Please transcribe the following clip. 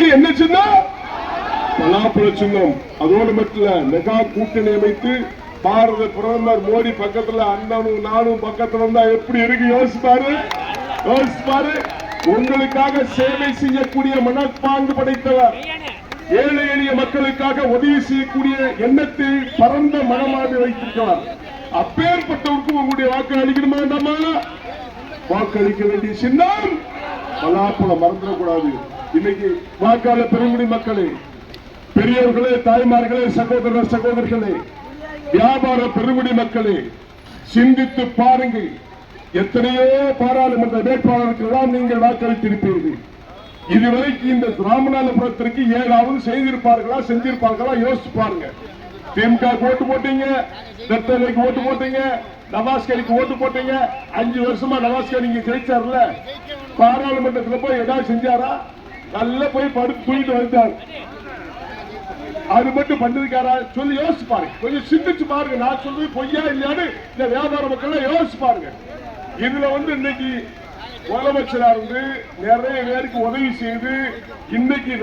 என்ன சின்னம் பலாப்பழ சின்னம். அதோடு மட்டும் மெகா கூட்டணி அமைத்து பாரத பிரதமர் மோடி பக்கத்துல அண்ணனும் நானும் பக்கத்துல இருந்தா எப்படி இருக்கு? யோசிப்பாரு. யோசிப்பாரு. உங்களுக்காக சேவை செய்யக்கூடிய மனப்பாங்கு படைத்தவர் ஏழை எளிய மக்களுக்காக உதவி செய்யக்கூடிய எண்ணத்தை பரந்த மனமாக வைத்திருக்கிறார். அப்பேற்பட்டவருக்கும் உங்களுடைய வாக்கு அளிக்கணுமா வேண்டாமா? வாக்களிக்க வேண்டிய சின்னம் பலாப்பழம் மறந்துடக்கூடாது. இன்னைக்கு வாக்காளர் பெருங்குடி மக்களே பெரியவர்களே தாய்மார்களே சகோதர சகோதரர்களே வியாபார பெருங்குடி மக்களே சிந்தித்து பாருங்கள். எத்தனையோ பாராளுமன்ற வேட்பாளருக்கெல்லாம் நீங்கள் வாக்களித்திருப்பீர்கள். இதுவரைக்கும் இந்த ராமநாதபுரத்திற்கு ஏதாவது செய்திருப்பார்களா செஞ்சிருப்பார்களா யோசிச்சு பாருங்க. திமுக ஓட்டு போட்டீங்க தத்தலைக்கு ஓட்டு போட்டீங்க நவாஸ்கரிக்கு ஓட்டு போட்டீங்க அஞ்சு வருஷமா நவாஸ்கர் நீங்க ஜெயிச்சார்ல. பாராளுமன்றத்துல போய் ஏதாவது செஞ்சாரா? நல்லா போய் படுத்து தூங்கிட்டு வந்தார். அது மட்டும் பண்ணிருக்காரா சொல்லி யோசிச்சு பாருங்க. கொஞ்சம் சிந்திச்சு பாருங்க. நான் சொல்றது பொய்யா இல்லையான்னு இந்த வியாபார மக்கள் யோசிச்சு பாருங்க. இதுல வந்து இன்னைக்கு முதலமைச்சரா இருந்து நிறைய பேருக்கு உதவி செய்து இன்னைக்கு